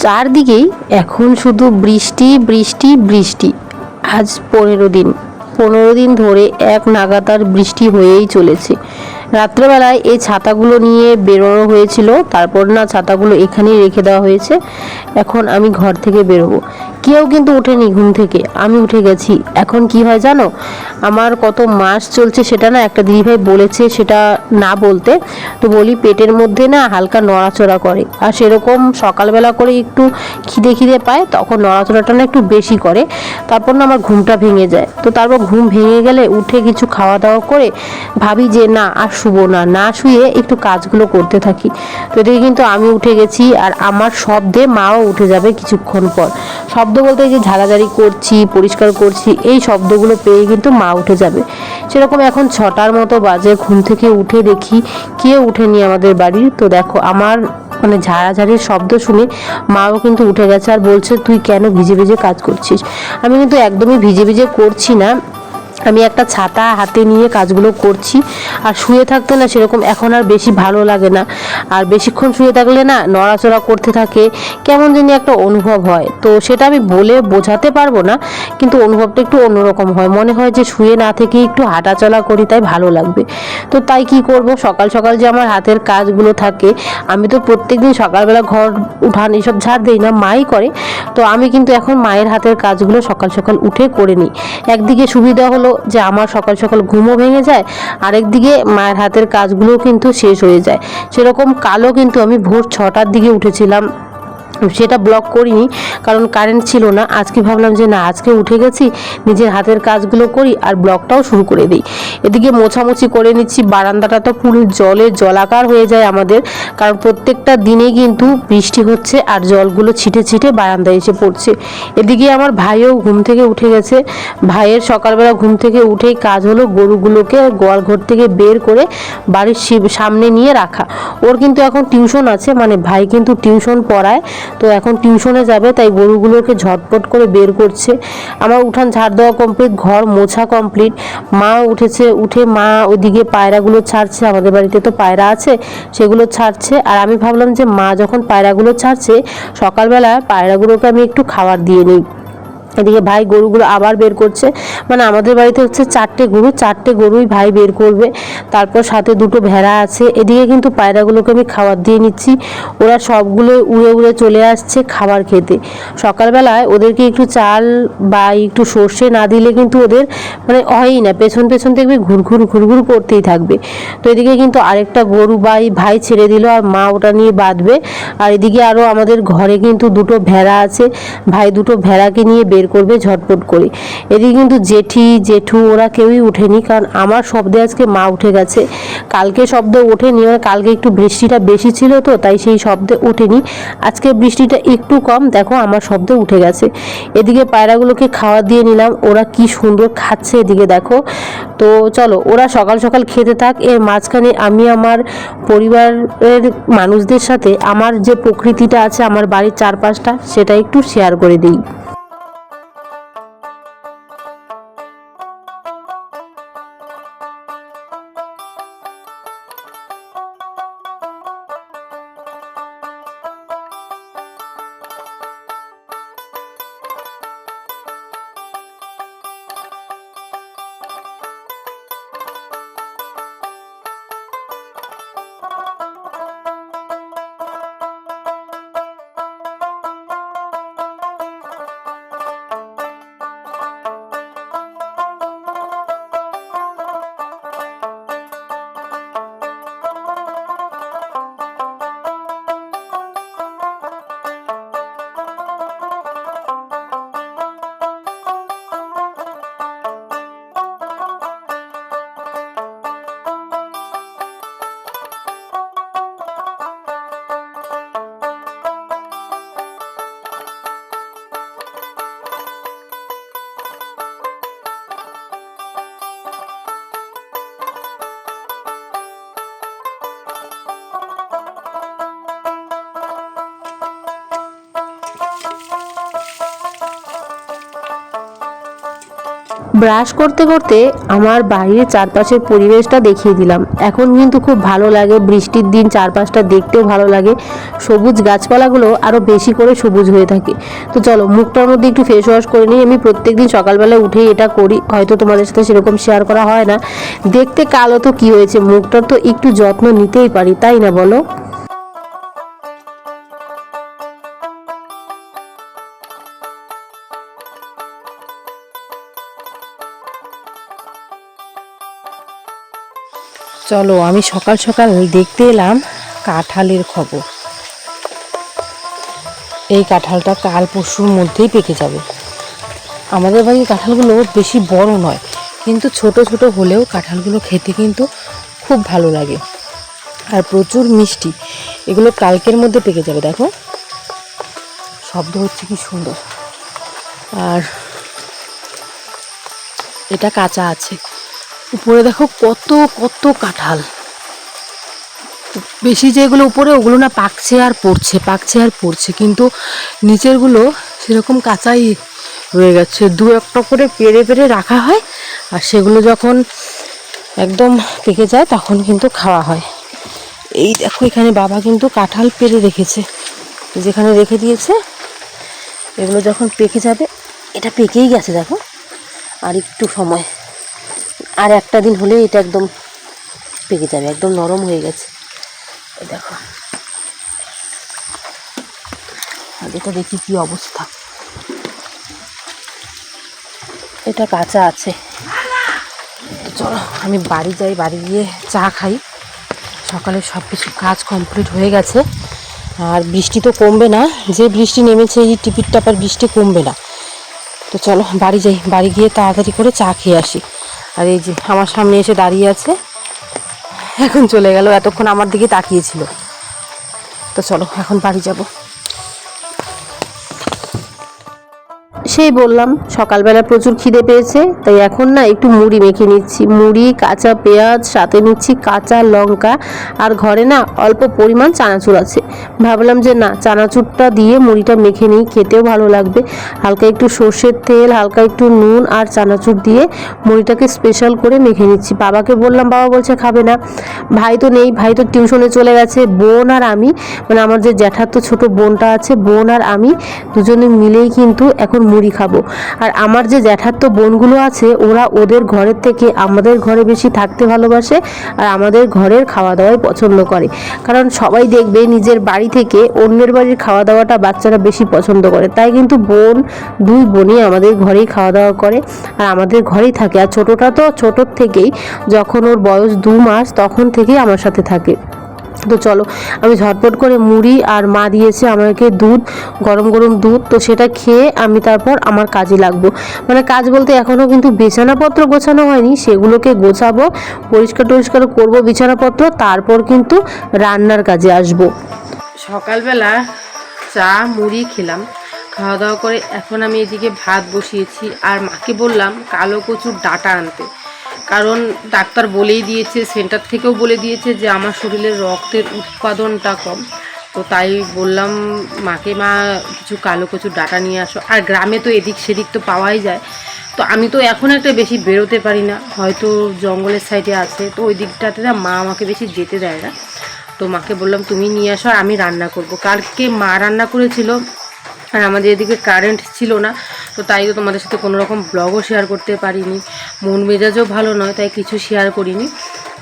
চারদিকেই এখন শুধু বৃষ্টি বৃষ্টি বৃষ্টি। আজ পনেরো দিন। পনেরো দিন ধরে এক নাগাতার বৃষ্টি হয়েই চলেছে। রাত্রেবেলায় এই ছাতাগুলো নিয়ে বেরোনো হয়েছিল। তারপর না ছাতাগুলো এখানেই রেখে দেওয়া হয়েছে। এখন আমি ঘর থেকে বেরোবো। কেউ কিন্তু ওঠেনি ঘুম থেকে। আমি উঠে গেছি। এখন কি হয় জানো? আমার কত মাস চলছে সেটা না একটা দিদিভাই বলেছে সেটা না বলতে। তো বলি পেটের মধ্যে না হালকা নড়াচড়া করে। আর সেরকম সকালবেলা করে একটু খিদে খিদে পায়, তখন নড়াচড়াটা না একটু বেশি করে। তারপর না আমার ঘুমটা ভেঙে যায়। তো তারপর ঘুম ভেঙে গেলে উঠে কিছু খাওয়া দাওয়া করে ভাবি যে না আর শুবো না না শুয়ে একটু কাজগুলো করতে থাকি। তো এদিকে কিন্তু আমি উঠে গেছি আর আমার শব্দে মাও উঠে যাবে কিছুক্ষণ পর। শব্দ বলতে যে ঝাড়াঝাড়ি করছি, পরিষ্কার করছি, এই শব্দগুলো পেয়ে কিন্তু মা উঠে যাবে। সেরকম এখন ছটার মতো বাজে, ঘুম থেকে উঠে দেখি কে উঠেনি আমাদের বাড়ির তো দেখো, আমার মানে ঝাড়াঝাড়ির শব্দ শুনে মাও কিন্তু উঠে গেছে আর বলছে, তুই কেন ভিজে ভিজে কাজ করছিস? আমি কিন্তু একদমই ভিজে ভিজে করছি না। আমি একটা ছাতা হাতে নিয়ে কাজগুলো করছি। আর শুয়ে থাকতে না সেরকম এখন আর বেশি ভালো লাগে না। আর বেশিক্ষণ শুয়ে থাকলে না নড়াচড়া করতে থাকে। কেমন জানি একটা অনুভব হয়। তো সেটা আমি বলে বোঝাতে পারব না, কিন্তু অনুভবটা একটু অন্যরকম হয়। মনে হয় যে শুয়ে না থেকে একটু হাঁটাচলা করি, তাই ভালো লাগবে। তো তাই কি করব? সকাল সকাল যে আমার হাতের কাজগুলো থাকে, আমি তো প্রত্যেকদিন সকালবেলা ঘর উঠান এসব ঝাড় দিই না, মাই করে। তো আমি কিন্তু এখন মায়ের হাতের কাজগুলো সকাল সকাল উঠে করে নিই। একদিকে সুবিধা হলো যে আমার সকাল সকাল ঘুমও ভেঙে যায়, আরেক দিকে মায়ের হাতের কাজগুলোও কিন্তু শেষ হয়ে যায়। সেরকম কালও কিন্তু আমি ভোর ছটার দিকে উঠেছিলাম। সেটা ব্লক করিনি, কারণ কারেন্ট ছিল না। আজকে ভাবলাম যে না, আজকে উঠে গেছি, নিজের হাতের কাজগুলো করি আর ব্লকটাও শুরু করে দিই। এদিকে মোছামুছি করে নিচ্ছি, বারান্দাটা তো পুরো জলে জলাকার হয়ে যায় আমাদের, কারণ প্রত্যেকটা দিনে কিন্তু বৃষ্টি হচ্ছে আর জলগুলো ছিটে ছিটে বারান্দায় এসে পড়ছে। এদিকে আমার ভাইও ঘুম থেকে উঠে গেছে। ভাইয়ের সকালবেলা ঘুম থেকে উঠেই কাজ হলো গরুগুলোকে গোয়াল ঘর থেকে বের করে বাড়ির সামনে নিয়ে রাখা। ওর কিন্তু এখন টিউশন আছে মানে ভাই কিন্তু টিউশন পড়ায়। তো এখন টিউশনে যাবে, তাই গরুগুলোকে ঝটপট করে বের করছে। আমার উঠান ঝাড় দেওয়া কমপ্লিট ঘর মোছা কমপ্লিট মা উঠেছে, উঠে মা ওদিকে পায়রাগুলো ছাড়ছে, আমাদের বাড়িতে তো পায়রা আছে, সেগুলো ছাড়ছে। আর আমি ভাবলাম যে মা যখন পায়রাগুলো ছাড়ছে, সকালবেলা পায়রাগুলোকে আমি একটু খাবার দিয়ে নিই। এদিকে ভাই গরুগুলো আবার বের করছে। মানে আমাদের বাড়িতে হচ্ছে চারটে গরু, চারটে গরুই ভাই বের করবে। তারপর সাথে দুটো ভেড়া আছে। এদিকে কিন্তু পায়রাগুলোকে আমি খাবার দিয়ে নিচ্ছি। ওরা সবগুলো উড়ে উড়ে চলে আসছে খাবার খেতে। সকালবেলায় ওদেরকে একটু চাল বা একটু সর্ষে না দিলে কিন্তু ওদের মানে হয়ই না। পেছন পেছন দেখবে ঘুরঘুর ঘুরঘুর করতেই থাকবে। তো এদিকে কিন্তু আরেকটা গরু বাই ভাই ছেড়ে দিল আর মা ওটা নিয়ে বাঁধবে। আর এদিকে আরও আমাদের ঘরে কিন্তু দুটো ভেড়া আছে। ভাই দুটো ভেড়াকে নিয়ে করবে, ঝটপট করে। এদিকে কিন্তু জেঠি, জেঠু, ওরা কেউই উঠেনি কারণ আমার শব্দে আজকে মা উঠে গেছে। কালকে শব্দ ওঠেনি মানে কালকে একটু বৃষ্টিটা বেশি ছিল তো, তাই সেই শব্দে ওঠেনি। আজকে বৃষ্টিটা একটু কম, দেখো আমার শব্দে উঠে গেছে। এদিকে পায়রাগুলোকে খাওয়া দিয়ে নিলাম, ওরা কি সুন্দর খাচ্ছে এদিকে দেখো। তো চলো, ওরা সকাল সকাল খেতে থাক, এর মাঝখানে আমি আমার পরিবারের মানুষদের সাথে আমার যে প্রকৃতিটা আছে, আমার বাড়ির চারপাশটা, সেটা একটু শেয়ার করে দিই। ব্রাশ করতে করতে আমার বাড়ির চারপাশের পরিবেশটা দেখিয়ে দিলাম। এখন কিন্তু খুব ভালো লাগে, বৃষ্টির দিন চারপাশটা দেখতেও ভালো লাগে। সবুজ গাছপালাগুলো আরও বেশি করে সবুজ হয়ে থাকে। তো চলো, মুখটার মধ্যে একটু ফেস ওয়াশ করে নিই। আমি প্রত্যেকদিন সকালবেলা উঠেই এটা করি। হয়তো তোমাদের সাথে সেরকম শেয়ার করা হয় না। দেখতে কালো তো কি হয়েছে? মুখটার তো একটু যত্ন নিতেই পারি, তাই না বলো? চলো, আমি সকাল সকাল দেখতে এলাম কাঁঠালের খবর। এই কাঁঠালটা কাল পরশুর মধ্যেই পেকে যাবে। আমাদের বাড়ির কাঁঠালগুলো বেশি বড় নয়, কিন্তু ছোট ছোট হলেও কাঁঠালগুলো খেতে কিন্তু খুব ভালো লাগে। আর প্রচুর মিষ্টি, এগুলো কালকের মধ্যে পেকে যাবে, দেখো। শব্দ হচ্ছে কি সুন্দর। আর এটা কাঁচা আছে। উপরে দেখো কত কত কাঁঠাল। বেশি যেগুলো উপরে, ওগুলো না পাকছে আর পড়ছে, পাকছে আর পড়ছে। কিন্তু নিচেরগুলো সেরকম কাঁচাই রয়ে গেছে। দু একটা করে পেরে পেরে রাখা হয় আর সেগুলো যখন একদম পেকে যায়, তখন কিন্তু খাওয়া হয়। এই দেখো, এখানে বাবা কিন্তু কাঁঠাল পেরে রেখেছে। যেখানে রেখে দিয়েছে, এগুলো যখন পেকে যাবে, এটা পেকেই গেছে, দেখো। আর একটু সময়। আর একটা দিন হলে এটা একদম পেকে যাবে, একদম নরম হয়ে গেছে। দেখো। এটা দেখি কি অবস্থা। এটা কাঁচা আছে। তো চলো, আমি বাড়ি যাই, বাড়ি গিয়ে চা খাই। সকালে সব কিছু কাজ কমপ্লিট হয়ে গেছে। আর বৃষ্টি তো কমবে না, যে বৃষ্টি নেমেছে এই টিপির টাপার বৃষ্টি কমবে না। তো চলো, বাড়ি যাই, বাড়ি গিয়ে তাড়াতাড়ি করে চা খেয়ে আসি। আর এই যে আমার সামনে এসে দাঁড়িয়ে আছে, এখন চলে গেল, এতক্ষণ আমার দিকে তাকিয়েছিল তো চলো, এখন বাড়ি যাব। সেই বললাম, সকালবেলা প্রচুর খিদে পেয়েছে, তাই এখন না একটু মুড়ি মেখে নিচ্ছি। মুড়ি, কাঁচা পেঁয়াজ, সাথে নিচ্ছি কাঁচা লঙ্কা, আর ঘরে না অল্প পরিমাণ চানাচুর আছে। ভাবলাম যে না, চানাচুরটা দিয়ে মুড়িটা মেখে নিই, খেতেও ভালো লাগবে। হালকা একটু সর্ষের তেল, হালকা একটু নুন আর চানাচুর দিয়ে মুড়িটাকে স্পেশাল করে মেখে নিচ্ছি। বাবাকে বললাম, বাবা বলছে খাবে না। ভাই তো নেই, ভাই তো টিউশনে চলে গেছে, বোন আর আমি মানে আমার যে জ্যাঠার তো ছোট বোনটা আছে, বোন আর আমি দুজনে মিলেই কিন্তু এখন মুড়ি খাব। আর আমার যে জ্যাঠার তো বোনগুলো আছে, ওরা ওদের ঘরের থেকে আমাদের ঘরে বেশি থাকতে ভালোবাসে আর আমাদের ঘরের খাওয়া দাওয়াই পছন্দ করে। কারণ সবাই দেখবে নিজের বাড়ি থেকে অন্যের বাড়ির খাওয়া দাওয়াটা বাচ্চারা বেশি পছন্দ করে। তাই কিন্তু বোন, দুই বোনই আমাদের ঘরেই খাওয়া দাওয়া করে আর আমাদের ঘরেই থাকে। আর ছোটটা তো ছোটোর থেকেই, যখন ওর বয়স দু মাস, তখন থেকেই আমার সাথে থাকে। তো চলো, আমি ঝটপট করে মুড়ি আর মা দিয়েছে আমাকে দুধ, গরম গরম দুধ, তো সেটা খেয়ে আমি তারপর আমার কাজে লাগবো। মানে কাজ বলতে এখনও কিন্তু বিছানাপত্র গোছানো হয়নি, সেগুলোকে গোছাবো, পরিষ্কার টরিষ্কার করব বিছানাপত্র, তারপর কিন্তু রান্নার কাজে আসব। সকালবেলা চা, মুড়ি খেলাম। খাওয়া দাওয়া করে এখন আমি এদিকে ভাত বসিয়েছি, আর মাকে বললাম কালো কচুর ডাটা আনতে। কারণ ডাক্তার বলেই দিয়েছে, সেন্টার থেকেও বলে দিয়েছে যে আমার শরীরে রক্তের উৎপাদনটা কম। তো তাই বললাম, মাকে মা, কিছু কালো কচুর ডাটা নিয়ে আসো। আর গ্রামে তো এদিক সেদিক তো পাওয়াই যায়। তো আমি তো এখন একটা বেশি বেরোতে পারি না, হয়তো জঙ্গলের সাইডে আছে। তো ওই দিকটাতে না মা আমাকে বেশি যেতে দেয় না। তো মাকে বললাম, তুমি নিয়ে আসো আর আমি রান্না করব। কালকে মা রান্না করেছিল আর আমাদের এদিকে কারেন্ট ছিল না। তো তাই তো তোমাদের সাথে কোনো রকম ব্লগও শেয়ার করতে পারিনি। মন মেজাজও ভালো নয়, তাই কিছু শেয়ার করিনি।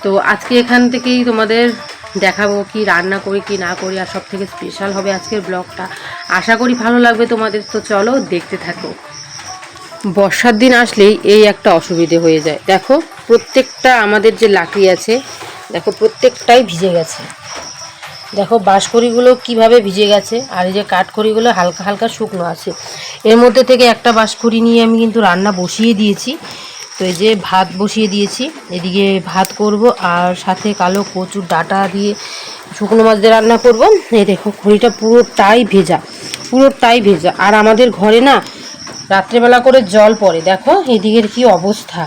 তো আজকে এখান থেকেই তোমাদের দেখাবো কি রান্না করি, কি না করি, আর সব থেকে স্পেশাল হবে আজকের ব্লগটা আশা করি ভালো লাগবে তোমাদের, তো চলো দেখতে থাকো। বর্ষার দিন আসলেই এই একটা অসুবিধে হয়ে যায়। দেখো, প্রত্যেকটা আমাদের যে লাকড়ি আছে, দেখো, প্রত্যেকটাই ভিজে গেছে। দেখো বাঁশখড়িগুলো কীভাবে ভিজে গেছে, আর এই যে কাঠখড়িগুলো হালকা হালকা শুকনো আছে। এর মধ্যে থেকে একটা বাঁশখড়ি নিয়ে আমি কিন্তু রান্না বসিয়ে দিয়েছি। তো এই যে ভাত বসিয়ে দিয়েছি, এদিকে ভাত করব আর সাথে কালো কচুর ডাটা দিয়ে শুকনো মাছ দিয়ে রান্না করব। এই দেখো খড়িটা পুরোটাই ভেজা পুরোটাই ভেজা। আর আমাদের ঘরে না রাত্রেবেলা করে জল পড়ে। দেখো এদিকের কি অবস্থা।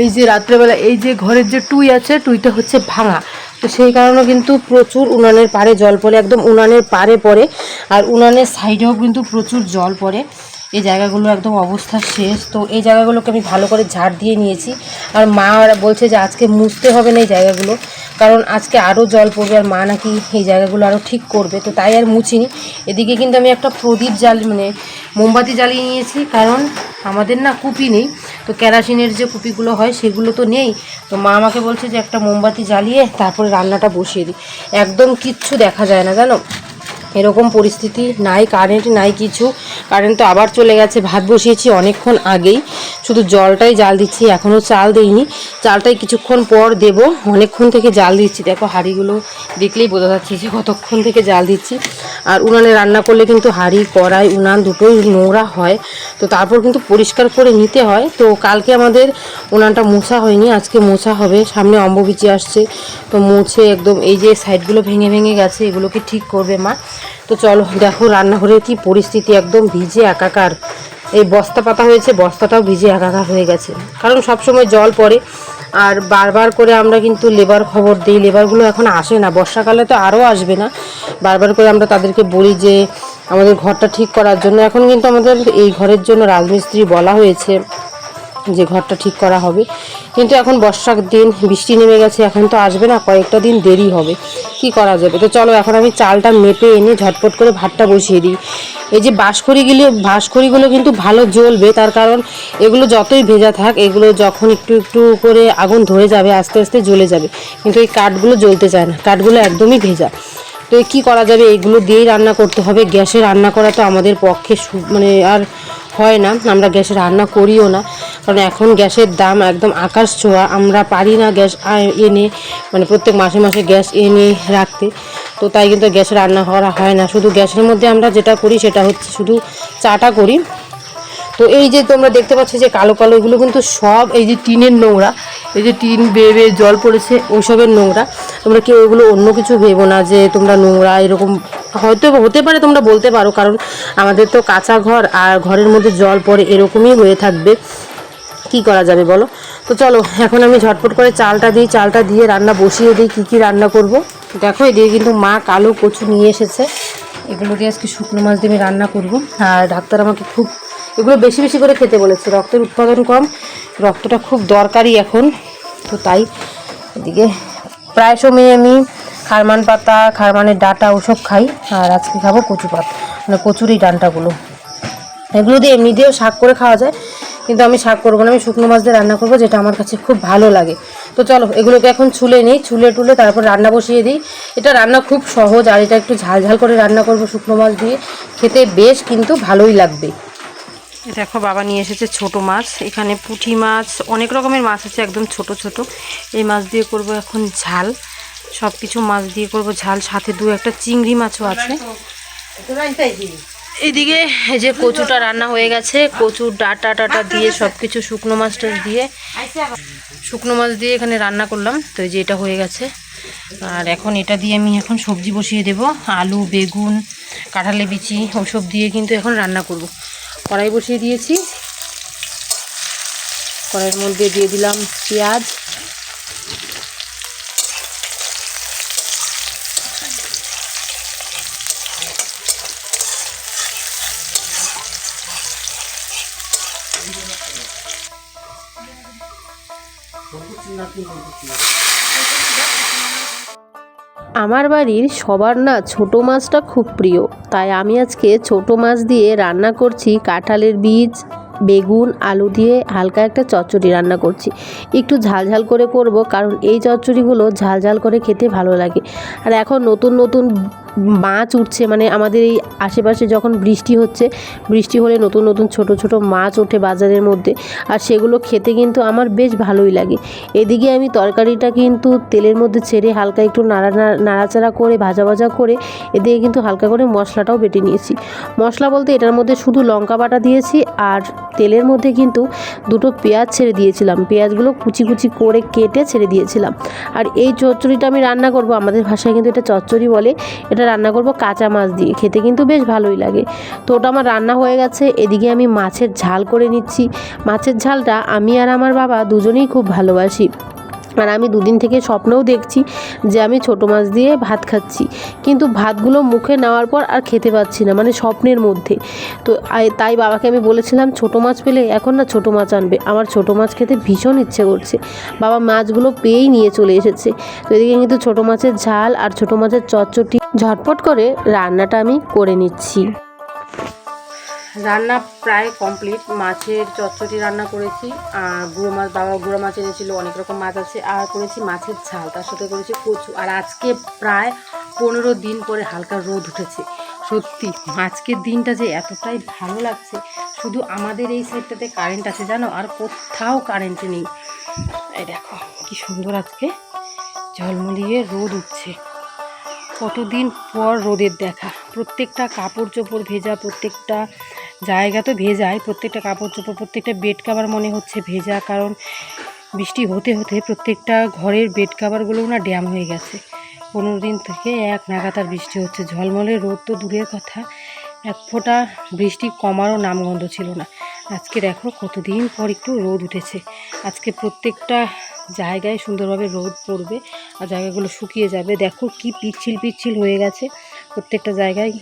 এই যে রাত্রেবেলা, এই যে ঘরের যে টুই আছে, টুইটা হচ্ছে ভাঙা। তো সেই কারণে কিন্তু প্রচুর উনানের পাড়ে জল পড়ে, একদম উনানের পাড়ে পড়ে। আর উনানের সাইডেও কিন্তু প্রচুর জল পড়ে। এই জায়গাগুলো একদম অবস্থা শেষ। তো এই জায়গাগুলোকে আমি ভালো করে ঝাড় দিয়ে নিয়েছি। আর মা বলছে যে আজকে মুছতে হবে না এই জায়গাগুলো। কারণ আজকে আরও জল পড়বে আর মা নাকি এই জায়গাগুলো আরও ঠিক করবে, তো তাই আর মুছিনি। এদিকে কিন্তু আমি একটা প্রদীপ জাল মানে মোমবাতি জ্বালিয়ে নিয়েছি, কারণ আমাদের না কুপি নেই, তো কেরাসিনের যে কুপিগুলো হয় সেগুলো তো নেই। তো মা আমাকে বলছে যে একটা মোমবাতি জ্বালিয়ে তারপরে রান্নাটা বসিয়ে দিই একদম কিচ্ছু দেখা যায় না, জানো? এরকম পরিস্থিতি, নাই কারেন্ট নাই কিছু। কারেন্ট তো আবার চলে গেছে, ভাত বসিয়েছি অনেকক্ষণ আগেই। শুধু জলটাই জাল দিচ্ছি, এখনও চাল দেইনি। চালটাই কিছুক্ষণ পর দেব, অনেকক্ষণ থেকে জাল দিচ্ছি। দেখো হাঁড়িগুলো দেখলেই বোঝা যাচ্ছে যে কতক্ষণ থেকে জাল দিচ্ছি। আর উনানে রান্না করলে কিন্তু হাঁড়ি, কড়াই, উনান দুটোই নোংরা হয়। তো তারপর কিন্তু পরিষ্কার করে নিতে হয়। তো কালকে আমাদের উনানটা মোছা হয়নি, আজকে মোছা হবে। সামনে অম্ববিচি আসছে। তো মুছে একদম এই যে সাইডগুলো ভেঙে ভেঙে গেছে, এগুলোকে ঠিক করবে মা। তো চলো, দেখো রান্নাঘরের কি পরিস্থিতি একদম ভিজে একাকার। এই বস্তা পাতা হয়েছে, বস্তাটাও ভিজে একাকার হয়ে গেছে। কারণ সবসময় জল পড়ে, আর বারবার করে আমরা কিন্তু লেবার খবর দিই। লেবারগুলো এখন আসে না, বর্ষাকালে তো আরও আসবে না। বারবার করে আমরা তাদেরকে বলি যে, আমাদের ঘরটা ঠিক করার জন্য। এখন কিন্তু আমাদের এই ঘরের জন্য রাজমিস্ত্রি বলা হয়েছে। যে ঘরটা ঠিক করা হবে। কিন্তু এখন বর্ষার দিন, বৃষ্টি নেমে গেছে, এখন তো আসবে না, কয়েকটা দিন দেরি হবে। কি করা যাবে? তো চলো এখন আমি চালটা মেপে এনে ঝটপট করে ভাতটা বসিয়ে দিই। এই যে বাঁশখড়িগুলো বাঁশখড়িগুলো কিন্তু ভালো জ্বলবে, তার কারণ এগুলো যতই ভেজা থাক, এগুলো যখন একটু একটু করে আগুন ধরে যাবে, আস্তে আস্তে জ্বলে যাবে। কিন্তু এই কাঠগুলো জ্বলতে চায় না, কাঠগুলো একদমই ভেজা। তো কি করা যাবে? এগুলো দিয়েই রান্না করতে হবে। গ্যাসে রান্না করা তো আমাদের পক্ষে মানে আর হয় না। আমরা গ্যাসে রান্না করিও না। কারণ এখন গ্যাসের দাম একদম আকাশ ছোঁয়া। আমরা পারি না গ্যাস এনে মানে প্রত্যেক মাসে মাসে গ্যাস এনে রাখতে। তো তাই কিন্তু গ্যাসে রান্না করা হয় না। শুধু গ্যাসের মধ্যে আমরা যেটা করি সেটা হচ্ছে শুধু চাটা করি। তো এই যে তোমরা দেখতে পাচ্ছ যে কালো কালো এগুলো কিন্তু সব এই যে টিনের নোংরা, এই যে টিন বেয়ে বেয়ে জল পড়েছে ওইসবের নোংরা। তোমরা কেউ এগুলো অন্য কিছু ভেবো না যে তোমরা নোংরা, এরকম হয়তো হতে পারে তোমরা বলতে পারো, কারণ আমাদের তো কাঁচা ঘর আর ঘরের মধ্যে জল পড়ে এরকমই হয়ে থাকবে। কি করা যাবে বলো? তো চলো, এখন আমি ঝটপট করে চালটা দিই, চালটা দিয়ে রান্না বসিয়ে দিই, কী কী রান্না করব। দেখো, এদিকে কিন্তু মা কালো কচু নিয়ে এসেছে। এগুলো দিয়ে আজকে শুকনো মাছ দিয়ে আমি রান্না করব। আর ডাক্তার আমাকে খুব এগুলো বেশি বেশি করে খেতে বলেছে। রক্তের উৎপাদন কম, রক্তটা খুব দরকারি এখন। তো তাই এদিকে প্রায় সময় আমি খারমান পাতা, খারমানের ডাটা ওসব খাই, আর আজকে খাব কচু পাত মানে কচুর এই ডান্টাগুলো। এগুলো দিয়ে এমনি দিয়েও শাক করে খাওয়া যায়, কিন্তু আমি শাক করব না, আমি শুকনো মাছ দিয়ে রান্না করব, যেটা আমার কাছে খুব ভালো লাগে। তো চলো, এগুলোকে এখন ছুলে নিই, ছুলে টুলে তারপর রান্না বসিয়ে দিই। এটা রান্না খুব সহজ, আর এটা একটু ঝাল ঝাল করে রান্না করব শুকনো মাছ দিয়ে। খেতে বেশ কিন্তু ভালোই লাগবে। দেখো, বাবা নিয়ে এসেছে ছোট মাছ। এখানে পুঁটি মাছ, অনেক রকমের মাছ আছে, একদম ছোট ছোট। এই মাছ দিয়ে করব এখন ঝাল। সব কিছু মাছ দিয়ে করব ঝাল। সাথে দু একটা চিংড়ি মাছও আছে। এদিকে এই যে কচুটা রান্না হয়ে গেছে। কচুর ডাটা টাটা দিয়ে সব কিছু শুকনো মাছটা দিয়ে শুকনো মাছ দিয়ে এখানে রান্না করলাম। তো এই যে এটা হয়ে গেছে। আর এখন এটা দিয়ে আমি এখন সবজি বসিয়ে দেব। আলু, বেগুন, কাঁঠালে বিচি ওসব দিয়ে কিন্তু এখন রান্না করব। কড়াই বসিয়ে দিয়েছি। কড়াইয়ের মধ্যে দিয়ে দিলাম পেঁয়াজ। আমার বাড়ির সবার না ছোট মাছটা খুব প্রিয়। তাই আমি আজকে ছোট মাছ দিয়ে রান্না করছি কাঁঠালের বীজ, বেগুন, আলু দিয়ে হালকা একটা চচ্চড়ি রান্না করছি। একটু ঝাল ঝাল করে করব, কারণ এই চচ্চড়িগুলো ঝাল ঝাল করে খেতে ভালো লাগে। আর এখন নতুন নতুন মাছ উঠছে মানে আমাদের এই আশেপাশে যখন বৃষ্টি হচ্ছে, বৃষ্টি হলে নতুন নতুন ছোট ছোট মাছ ওঠে বাজারের মধ্যে। আর সেগুলো খেতে কিন্তু আমার বেশ ভালোই লাগে। এদিকে আমি তরকারিটা কিন্তু তেলের মধ্যে ছেড়ে হালকা একটু নাড়া, নাড়া- নাড়াচাড়া করে, ভাজা ভাজা করে এদিকে কিন্তু হালকা করে মশলাটাও বেটে নিয়েছি। মশলা বলতে এটার মধ্যে শুধু লঙ্কা বাটা দিয়েছি আর তেলের মধ্যে কিন্তু দুটো পেঁয়াজ ছেড়ে দিয়েছিলাম। পেঁয়াজগুলো কুচি কুচি করে কেটে ছেড়ে দিয়েছিলাম। আর এই চচ্চড়িটা আমি রান্না করব, আমাদের ভাষায় কিন্তু এটা চচ্চড়ি বলে। এটা রান্না করব কাঁচা মাছ দিয়ে। খেতে কিন্তু বেশ ভালোই লাগে। তো ওটা আমার রান্না হয়ে গেছে। এদিকে আমি মাছের ঝাল করে নিচ্ছি। মাছের ঝালটা আমি আর আমার বাবা দুজনেই খুব ভালোবাসি। আর আমি দুদিন থেকে স্বপ্নেও দেখছি যে আমি ছোটো মাছ দিয়ে ভাত খাচ্ছি। কিন্তু ভাতগুলো মুখে নেওয়ার পর আর খেতে পাচ্ছি না মানে স্বপ্নের মধ্যে। তো তাই বাবাকে আমি বলেছিলাম, ছোটো মাছ পেলে এখন না ছোটো মাছ আনবে। আমার ছোটো মাছ খেতে ভীষণ ইচ্ছে করছে। বাবা মাছগুলো পেয়েই নিয়ে চলে এসেছে। তো এদিকে কিন্তু ছোটো মাছের ঝাল আর ছোটো মাছের চচ্চটি ঝটপট করে রান্নাটা আমি করে নিচ্ছি। রান্না প্রায় কমপ্লিট মাছের চচ্চড়ি রান্না করেছি, আর গুঁড়ো মাছ, বাবা গুঁড়ো মাছ এনেছিল, অনেক রকম মাছ আছে। আর করেছি মাছের ঝাল, তার সাথে করেছি কচু। আর আজকে প্রায় পনেরো দিন পরে হালকা রোদ উঠেছে। সত্যি, আজকের দিনটা যে এতটাই ভালো লাগছে। শুধু আমাদের এই সাইডটাতে কারেন্ট আছে, জানো? আর কোথাও কারেন্ট নেই। এই দেখো, কি সুন্দর আজকে ঝলমলিয়ে রোদ উঠছে। কতদিন পর রোদের দেখা। প্রত্যেকটা কাপড় চোপড় ভেজা, প্রত্যেকটা জায়গা তো ভেজাই প্রত্যেকটা কাপড় চোপড় প্রত্যেকটা বেড কাভার মনে হচ্ছে ভেজা, কারণ বৃষ্টি হতে হতে প্রত্যেকটা ঘরের বেড কাভারগুলোও না ড্যাম হয়ে গেছে। পনেরো দিন থেকে এক নাগাতার বৃষ্টি হচ্ছে। ঝলমলে রোদ তো দূরের কথা, এক ফোঁটা বৃষ্টি কমারও নামগন্ধ ছিল না। আজকে দেখো কতদিন পর একটু রোদ উঠেছে। আজকে প্রত্যেকটা জায়গায় সুন্দরভাবে রোদ পড়বে আর জায়গাগুলো শুকিয়ে যাবে। দেখো কি পিচ্ছিল পিচ্ছিল হয়ে গেছে। প্রত্যেকটা জায়গায়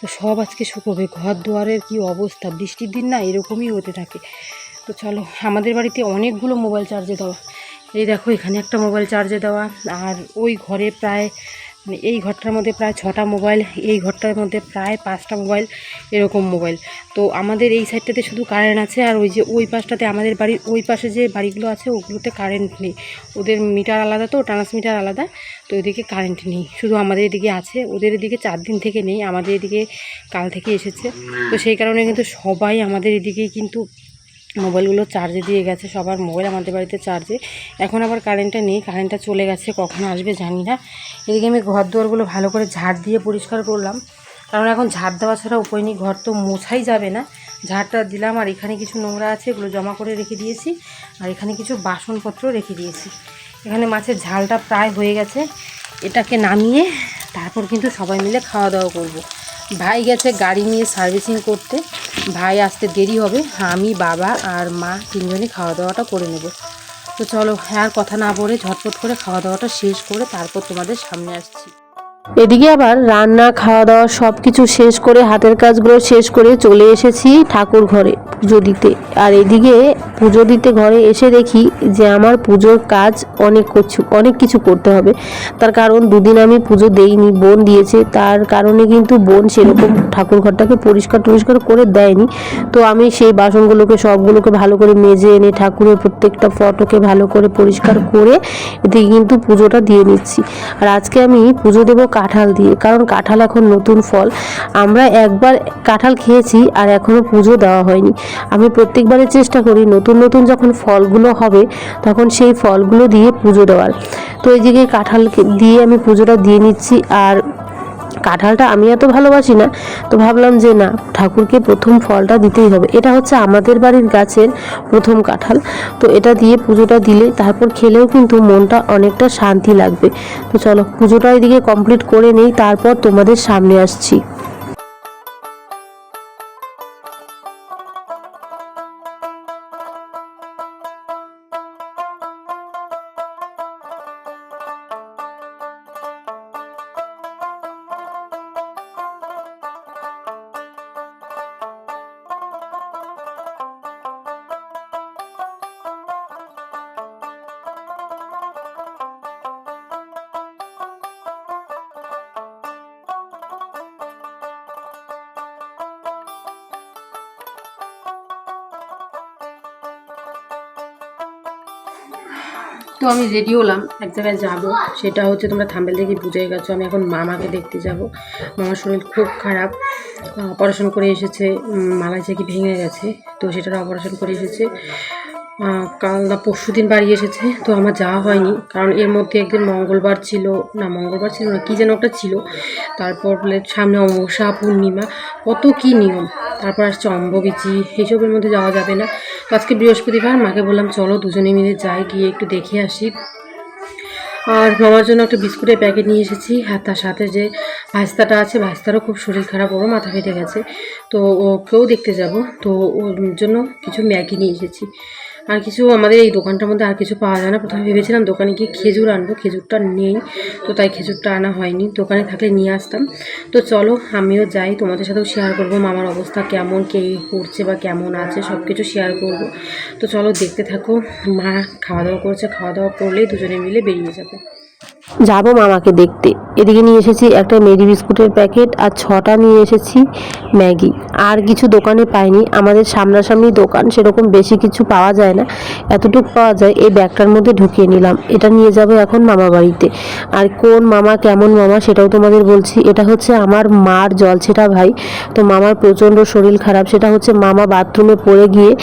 তো সব আজকে শুকোবে। ঘর দুয়ারের কি অবস্থা? বৃষ্টির দিন না এরকমই হতে থাকে। তো চলো, আমাদের বাড়িতে অনেকগুলো মোবাইল চার্জে দেওয়া। এই দেখো, এখানে একটা মোবাইল চার্জে দেওয়া। আর ওই ঘরে প্রায় মানে এই ঘরটার মধ্যে প্রায় ছটা মোবাইল, এই ঘরটার মধ্যে প্রায় পাঁচটা মোবাইল এরকম মোবাইল। তো আমাদের এই সাইডটাতে শুধু কারেন্ট আছে আর ওই যে ওই পাশটাতে আমাদের বাড়ির ওই পাশে যে বাড়িগুলো আছে ওগুলোতে কারেন্ট নেই। ওদের মিটার আলাদা তো ট্রান্সমিটার আলাদা, তো ওইদিকে কারেন্ট নেই। শুধু আমাদের এদিকে আছে, ওদের এদিকে চার দিন থেকে নেই, আমাদের এদিকে কাল থেকে এসেছে। তো সেই কারণে কিন্তু সবাই আমাদের এদিকেই কিন্তু মোবাইলগুলো চার্জে দিয়ে গেছে, সবার মোবাইল আমাদের বাড়িতে চার্জে এখন আবার কারেন্টটা নেই কারেন্টটা চলে গেছে, কখন আসবে জানি না। এদিকে আমি ঘর দুয়ারগুলো ভালো করে ঝাড় দিয়ে পরিষ্কার করলাম। কারণ এখন ঝাড় দেওয়া ছাড়া উপায় নেই, ঘর তো মোছাই যাবে না। ঝাড়টা দিলাম, আর এখানে কিছু নোংরা আছে, এগুলো জমা করে রেখে দিয়েছি। আর এখানে কিছু বাসনপত্র রেখে দিয়েছি। এখানে মাছের ঝালটা প্রায় হয়ে গেছে। এটাকে নামিয়ে তারপর কিন্তু সবাই মিলে খাওয়া দাওয়া করব। ভাই গেছে গাড়ি নিয়ে সার্ভিসিং করতে। ভাই আসতে দেরি হবে। আমি, বাবা আর মা তিনজনই খাওয়া দাওয়াটা করে নেব। তো চলো আর কথা না বলে ঝটপট করে খাওয়া দাওয়াটা শেষ করে তারপর তোমাদের সামনে আসছি। এদিকে আবার রান্না খাওয়া দাওয়া সব কিছু শেষ করে হাতের কাজগুলো শেষ করে চলে এসেছি ঠাকুর ঘরে পুজো দিতে। আর এদিকে পুজো দিতে ঘরে এসে দেখি যে আমার পুজোর কাজ অনেক কিছু অনেক কিছু করতে হবে। তার কারণ দুদিন আমি পুজো দেইনি, বোন দিয়েছে। তার কারণে কিন্তু বোন সেরকম ঠাকুর ঘরটাকে পরিষ্কার টরিষ্কার করে দেয়নি। তো আমি সেই বাসনগুলোকে, সবগুলোকে ভালো করে মেজে এনে ঠাকুরের প্রত্যেকটা ফটোকে ভালো করে পরিষ্কার করে এদিকে কিন্তু পুজোটা দিয়ে নিচ্ছি আর আজকে আমি পুজো দেবো কাঁঠাল দিয়ে, কারণ কাঁঠাল এখন নতুন ফল। আমরা একবার কাঁঠাল খেয়েছি আর এখনও পুজো দেওয়া হয়নি। আমি প্রত্যেকবারের চেষ্টা করি নতুন নতুন যখন ফলগুলো হবে, তখন সেই ফলগুলো দিয়ে পুজো দেওয়ার। তো এই দিকে কাঁঠাল দিয়ে আমি পুজোটা দিয়ে নিচ্ছি আর কাঁঠালটা আমি এত ভালোবাসি না, তো ভাবলাম যে না, ঠাকুরকে প্রথম ফলটা দিতেই হবে। এটা হচ্ছে আমাদের বাড়ির গাছের প্রথম কাঁঠাল। তো এটা দিয়ে পুজোটা দিলে তারপর খেলেও কিন্তু মনটা অনেকটা শান্তি লাগবে। তো চলো, পুজোটা এদিকে কমপ্লিট করে নেই, তারপর তোমাদের সামনে আসছি। তো আমি রেডি হলাম। এক জায়গায় যাব সেটা হচ্ছে তোমরা থাম্বেল দেখে বুঝে গেছো আমি এখন মামাকে দেখতে যাব। মামার শরীর খুব খারাপ অপারেশন করে এসেছে উম, মালাই থেকে ভেঙে গেছে তো সেটার অপারেশন করে এসেছে। কাল না পরশু দিন বাড়ি এসেছে তো আমার যাওয়া হয়নি কারণ এর মধ্যে একদিন মঙ্গলবার ছিল না মঙ্গলবার ছিল না কী যেন একটা ছিল। তারপর সামনে অমাবস্যা পূর্ণিমা কত কী নিয়ম তারপর আসছে অম্ববিচি এইসবের মধ্যে যাওয়া যাবে না। আজকে বৃহস্পতিবার, মাকে বললাম, চলো দুজনে মিলে যাই, গিয়ে একটু দেখে আসি। আর মামার জন্য একটা বিস্কুটের প্যাকেট নিয়ে এসেছি। আর তার সাথে যে ভাস্তাটা আছে, ভাস্তারও খুব শরীর খারাপ, ওরও মাথা ফেটে গেছে। তো ওকেও দেখতে যাব। তো ওর জন্য কিছু ম্যাগি নিয়ে এসেছি। আর কিছু আমাদের এই দোকানটার মধ্যে আর কিছু পাওয়া যায় না। প্রথমে ভেবেছিলাম দোকানে গিয়ে খেজুর আনব, খেজুরটা নেই, তো তাই খেজুরটা আনা হয়নি। দোকানে থাকলে নিয়ে আসতাম। তো চলো, আমিও যাই, তোমাদের সাথেও শেয়ার করব মামার অবস্থা কেমন, কে করছে বা কেমন আছে সব কিছু শেয়ার করব। তো চলো দেখতে থাকো, মা খাওয়া দাওয়া করছে, খাওয়া দাওয়া করলেই দুজনে মিলে বেরিয়ে যাব। যাব মামাকে দেখতে। এদিকে নিয়ে এসেছি একটা মেরি বিস্কুটের প্যাকেট আর ছটা নিয়ে এসেছি ম্যাগি। আর কিছু দোকানে পাইনি। আমাদের সামনাসামনি দোকান, সেরকম বেশি কিছু পাওয়া যায় না। এতটুকু পাওয়া যায়, এই ব্যাগটার মধ্যে ঢুকিয়ে নিলাম। এটা নিয়ে যাব এখন মামা বাড়িতে। আর কোন মামা, কেমন মামা, সেটাও তোমাদের বলছি। এটা হচ্ছে আমার মার জল জলছেটা ভাই। তো মামার প্রচণ্ড শরীর খারাপ। সেটা হচ্ছে মামা বাথরুমে পড়ে গিয়ে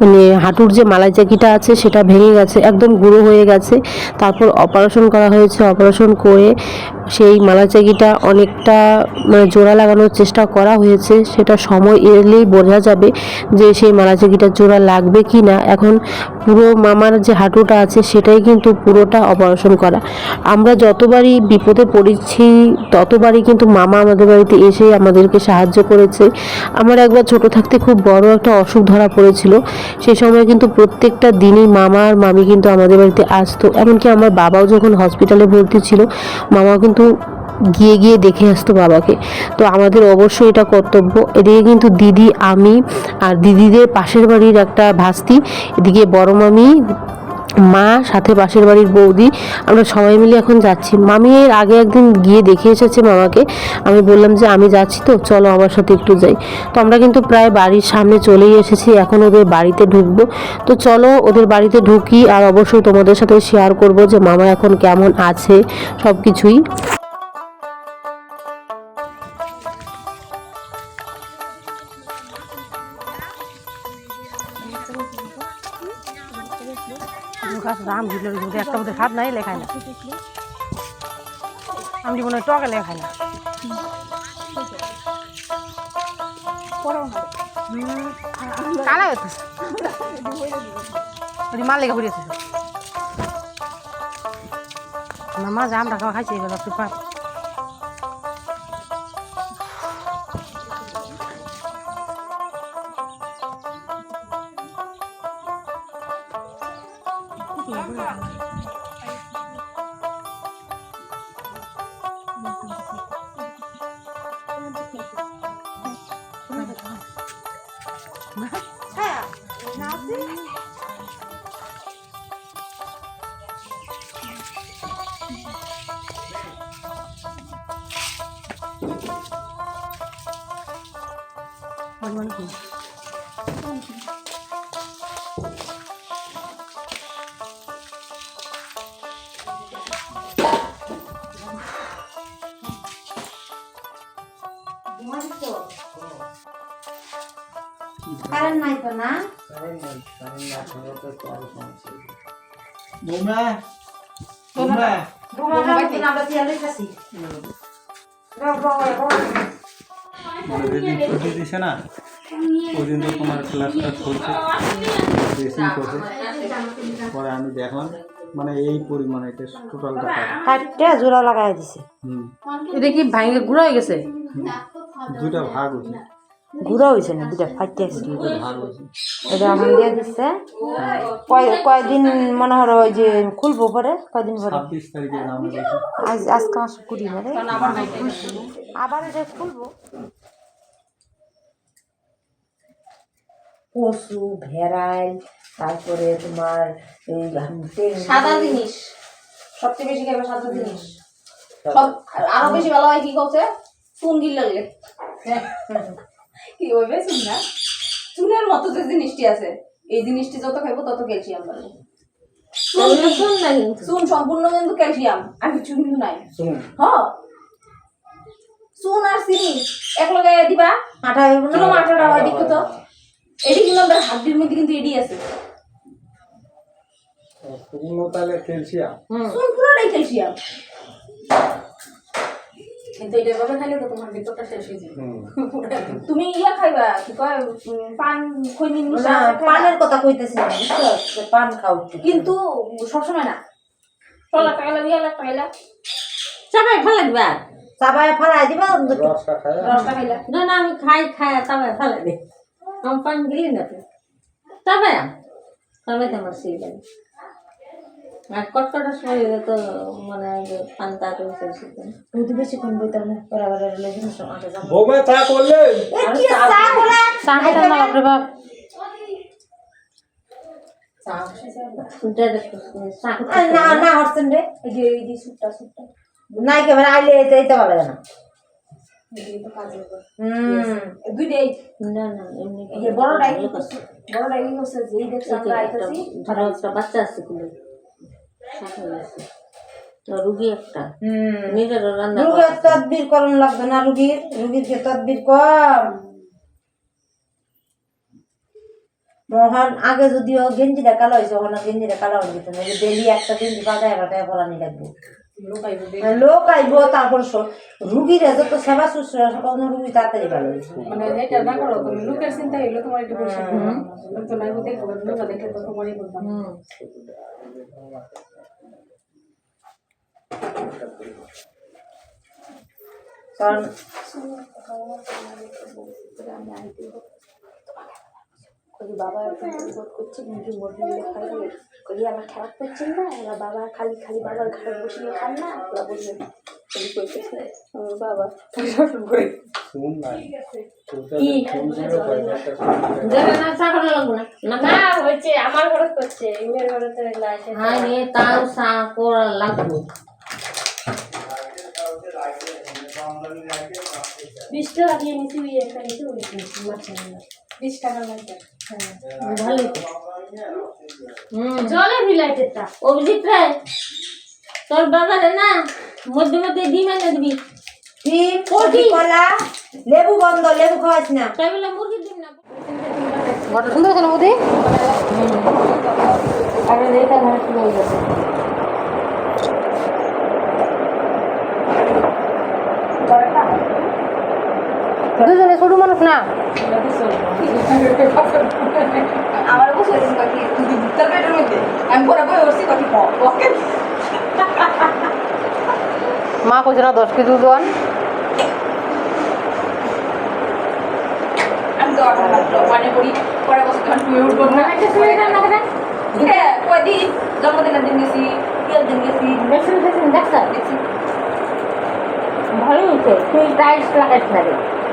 মানে হাঁটুর যে মালাই চাকিটা আছে সেটা ভেঙে গেছে, একদম গুঁড়ো হয়ে গেছে। তারপর অপারেশন করা হয়েছে, অপারেশন করে সেই মালাই চাকিটা অনেকটা মানে জোড়া লাগানোর চেষ্টা করা হয়েছে। সেটা সময় এলেই বোঝা যাবে যে সেই মালাই চাকিটার জোড়া লাগবে কি না। এখন পুরো মামার যে হাঁটুটা আছে সেটাই কিন্তু পুরোটা অপারেশন করা। আমরা যতবারই বিপদে পড়েছি, ততবারই কিন্তু মামা আমাদের বাড়িতে এসে আমাদেরকে সাহায্য করেছে। আমার একবার ছোট থাকতে খুব বড় একটা অসুখ ধরা পড়েছিল। সেই সময় কিন্তু প্রত্যেকটা দিনই মামা আর মামি কিন্তু আমাদের বাড়িতে আসতো। এমনকি আমার বাবাও যখন হসপিটালে ভর্তি ছিল মামা কিন্তু গিয়ে গিয়ে দেখে আসতো বাবাকে। তো আমাদের অবশ্যই এটা কর্তব্য। এদিকে কিন্তু দিদি, আমি আর দিদিদের পাশের বাড়ির একটা ভাস্তি, এদিকে বড় মামি মা, সাথে পাশের বাড়ির বৌদি, আমরা সবাই মিলে এখন যাচ্ছি। মামি এর আগে একদিন গিয়ে দেখে এসেছে মামাকে। আমি বললাম যে, আমি যাচ্ছি তো, চলো আমার সাথে একটু যাই। তো আমরা কিন্তু প্রায় বাড়ির সামনে চলেই এসেছি। এখন ওদের বাড়িতে ঢুকবো। তো চলো, ওদের বাড়িতে ঢুকি আর অবশ্যই তোমাদের সাথে শেয়ার করব যে, মামা এখন কেমন আছে সব কিছুই রাম দিল মধ্যে একটা মধ্যে হাত নাই, লেখায় না। আমি মনে হয় টকে লেখায় না। কালা ওই মাল পড়িয়েছে না মা জাম রাখা খাইছে, এবার তুই পার কারেন্ট নাই তো না তোমরা তোমরা আমরা তেল খাসি মানে যেদিন ছুটি দিছে না ওই দিন তো তোমার ক্লাসটা চলছে ড্রেসিং করছে পরে আমি দেখলাম মানে এই পরিমাণে এটা টোটালটা কাটটা জোড়া লাগাই দিছে। হুম। এটা কি ভাঙে গুঁড়ো হয়ে গেছে? দুইটা ভাগ হয়েছে। হয়েছে না দুটা ফাইটে আছে। এটা দিয়ে দিচ্ছে কয় কয়দিন মনে হয় ওই যে খুলবো পরে কয়দিন পরে? ছাব্বিশ তারিখে আজ আজকে মাস কুড়ি না আবার এটা খুলবো? পশু ভেড়াই তারপরে তোমার এই সাদা জিনিস। সবচেয়ে বেশি খাবে সাদা জিনিস। আরও বেশি ভালো হয় কি করছে চুন গিল লাগলে কি হইবে চুন না চুনের মতো যে জিনিসটি আছে এই জিনিসটি যত খাইবো তত ক্যালসিয়াম পাবে। চুন চুন সম্পূর্ণ কিন্তু ক্যালসিয়াম আর কিছু কিন্তু নাই হ। চুন আর চিনি এক লগে দিবা আটা মাঠাটা হয় দেখো তো? এটি কিন্তু আমাদের হাড্ডির মধ্যে কিন্তু এডি আছে। তাহলে ক্যালসিয়াম। পুরোটাই ক্যালসিয়াম। কিন্তু এটা ভাবে খাইলে তো তোমার ভিতরটা শেষ হয়ে যাবে। তুমি ইয়া খাইবা কি কয় পান খৈনি মিশা না পানের কথা কইতেছি না বুঝছ? পান খাও কিন্তু সবসময় না। চলা টাইলা দিয়া লাগ টাইলা সবাই ভালো লাগবে চাবায় ফালাই দিবা রসটা খাইলা। না না আমি খাই খাই তবে ভালো লাগবে পানি গেলি না তো তবে সবাই তো আমার সিলেন আর কটকটার সময় তো মানে পান্তা তো সিলেন রুটি বেশিক্ষণ বইতে হবে বরাবর লেগে সময় বৌমা চা করলে? চা খেতাম না বাপরে বাপ না না হচ্ছেন রে। এই যে এই যে সুটটা সুটটা। নাই কেমন আইলে ভালো লাগে না। দুইটাই না না এমনি এই যে বড়টাই বড়টাই কি করছে যেই দেখছে আমরা আইতাছি। ধরো একটা বাচ্চা আছে কুলে আছে তো রুগী একটা। নিজের রান্না রুগীর তদবির করুন লাগবে না রুগীর। রুগীরকে তদবির কম মহান আগে যদিও গেঞ্জিটা কালো হয়েছে ওখানে গেঞ্জিটা কালো হয়ে যেত ডেলি একটা গেঞ্জি পাতায় পাতায় ফলানি লাগবে। লোক আইব তারপর রুগীর যত সেবা শুশ্রূষা সকল রুগী তাড়াতাড়ি ভালো হয়েছে মানে এটা না করো তুমি লোকের চিন্তা হইল তোমার একটু বেশি লোক তো নাই দেখো লোক দেখে তো তোমারই বলতাম কারণ কই বাবা এখন বোধ করছে নাকি মুরগি খাই করি আমার খারাপ করছেন না এরা বাবা খালি খালি বাবার ঘরে বসিয়ে খান না ওরা বাবা করে করা হয়েছে আমার ঘরে করছে ইমের ঘরে তো হ্যাঁ তাও চা করা লাগবে। বিশ টাকা দিয়ে নিচে কিনছি বিশ টাকা লাগবে। ভালোই। তো হুম। জলে বিলাইটেরটা অভিজিৎ রে তোর বাবারে না মধ্যে মধ্যে ডিম এনে দিবি। ডিম কচি। কলা লেবু বন্ধ লেবু খাওয়াইস না। তাই বলে মুরগির ডিম না ঘরটা সুন্দর হয়েছে না বৌদি আর এটা ঘরে শুরু হয়ে গেছে দুজনে ছোট মানুষ না? আমার বসে কথা তুই দুটার পেটের মধ্যে। আমি পরে বই উঠছি কথা ওকে মা কইছে না দশ কেজি দোয়ান আমি তো আটা মানে করি পরে বসে তখন শুয়ে উঠবো না একটা শুয়ে যান না হ্যাঁ কয়দিন জন্মদিনের দিন গেছি বিয়ের দিন গেছি। দেখছেন দেখছেন? দেখছেন ভালো হয়েছে তুই টাইলস লাগাইছ না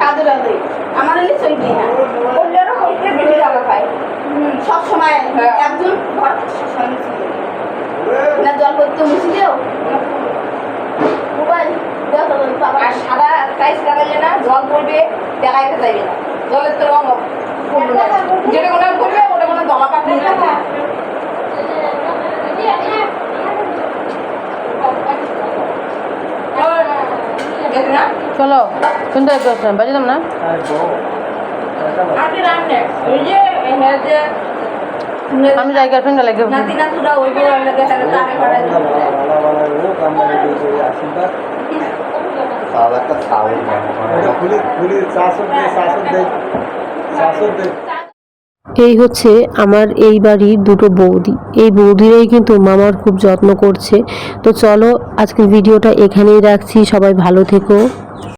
কাজে রাজে আমার হলে চই দিই না করলেও করতে বেশি টাকা পাই সব সময় একজন ঘর সবসময় না জল করতে মুছি দেও মোবাইল আর সাদা টাইস লাগাইলে না জল পড়বে দেখা যেতে না জলের তো রঙ যেটা কোনো পড়বে ওটা কোনো দলা পাকড়ি না দেখি না চলো সুন্দর করছিলাম বাজিলাম না? আর বউ এটা বল। আগে রান্না ওই যে হ্যাঁ যে আমি জায়গা ফ্রেন্ড লাগে এই হচ্ছে আমার এই বাড়ির দুটো বৌদি। এই বৌদিরাই কিন্তু মামার খুব যত্ন করছে। তো চলো আজকের ভিডিওটা এখানেই রাখছি। সবাই ভালো থেকো।